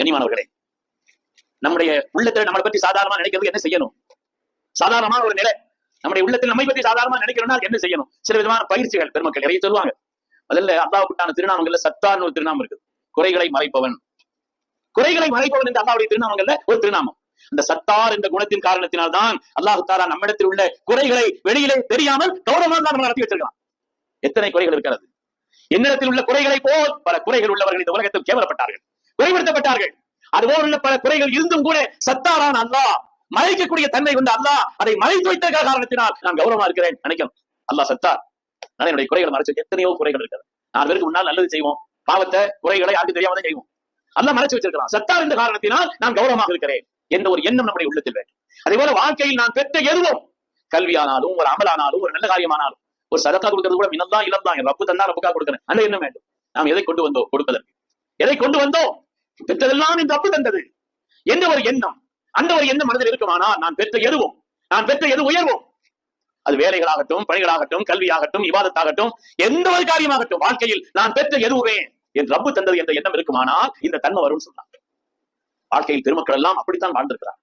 கனிமானவர்களே நம்முடைய உள்ளத்துல நம்மளை பற்றி சாதாரணமா நினைக்கிறது என்ன செய்யணும்? சாதாரணமான ஒரு நிலை. நம்முடைய உள்ளத்தில் நம்மை பற்றி சாதாரணமா நினைக்கிறோம்னா என்ன செய்யணும்? சில விதமான பயிற்சிகள் பெருமக்கள் நிறைய சொல்லுவாங்க. முதல்ல அல்லாவுக்குட்டான திருநாமங்கள்ல சத்தான்னு ஒரு திருநாமம் இருக்குது. குறைகளை மறைப்பவன். குறைகளை மறைப்பவன் என்ற அல்லாவுடைய திருநாமங்கள்ல ஒரு திருநாமம். அந்த சத்தார் என்ற குணத்தின் காரணத்தினால்தான் அல்லாஹு தாரா நம்மிடத்தில் உள்ள குறைகளை வெளியிலே தெரியாமல் கௌரவமாக தான் நம்ம நடத்தி வச்சிருக்கலாம் எத்தனை குறைகள் இருக்கிறது என்னிடத்தில் உள்ள குறைகளை போல் பல குறைகள் உள்ளவர்கள் இந்த உலகத்தில் கேவலப்பட்டார்கள். குறைபடுத்தப்பட்டார்கள் அதுபோல் உள்ள பல குறைகள் இருந்தும் கூட சத்தாரான அல்லாஹ் மறைக்கக்கூடிய தன்மை கொண்ட அல்லாஹ் அதை மறைத்து வைத்த காரணத்தினால் நான் கௌரவமா இருக்கிறேன் நினைக்கணும் அல்லாஹ் சத்தார். நான் என்னுடைய குறைகளை மறைச்சு எத்தனையோ குறைகள் இருக்கிறது. நாலு பேருக்கு முன்னால் நல்லது செய்வோம். பாவத்தை குறைகளை யாருக்கு தெரியாம செய்வோம். அல்லாஹ் மறைச்சு வச்சிருக்கிறான். சத்தார் என்ற காரணத்தினால் நான் கௌரவமாக இருக்கிறேன். என்ற ஒரு எண்ணம் நம்முடைய உள்ளத்தில் வேண்டும். அதே போல வாழ்க்கையில் நான் பெற்ற எதுவும் கல்வியானாலும் ஒரு அமலானாலும் ஒரு நல்ல காரியமானாலும் ஒரு சதக்கா கொடுக்கறது கூட மினந்தான் இளம் தான் ரப்பு தந்தா ரப்புக்கா கொடுக்கிறேன் அந்த எண்ணம் வேண்டும். நாம் எதை கொண்டு வந்தோம்? கொடுப்பதற்கு. எதை கொண்டு வந்தோம்? பெற்றதெல்லாம் இந்த ரப்பு தந்தது. என்ற ஒரு எண்ணம்? அந்த ஒரு எண்ணம் மனதில் இருக்குமானா? நான் பெற்ற எதுவும் நான் பெற்ற எது உயர்வோம். அது வேலைகளாகட்டும் பணிகளாகட்டும் கல்வியாகட்டும் விவாதத்தாகட்டும் எந்த ஒரு காரியமாகட்டும் வாழ்க்கையில் நான் பெற்ற எதுவுமே என் ரப்பு தந்தது என்ற எண்ணம் இருக்குமானால் இந்த தன்மை வரும்னு சொன்னாங்க வாழ்க்கையில் பெருமக்கள் எல்லாம் அப்படித்தான் வாழ்ந்திருக்கிறார்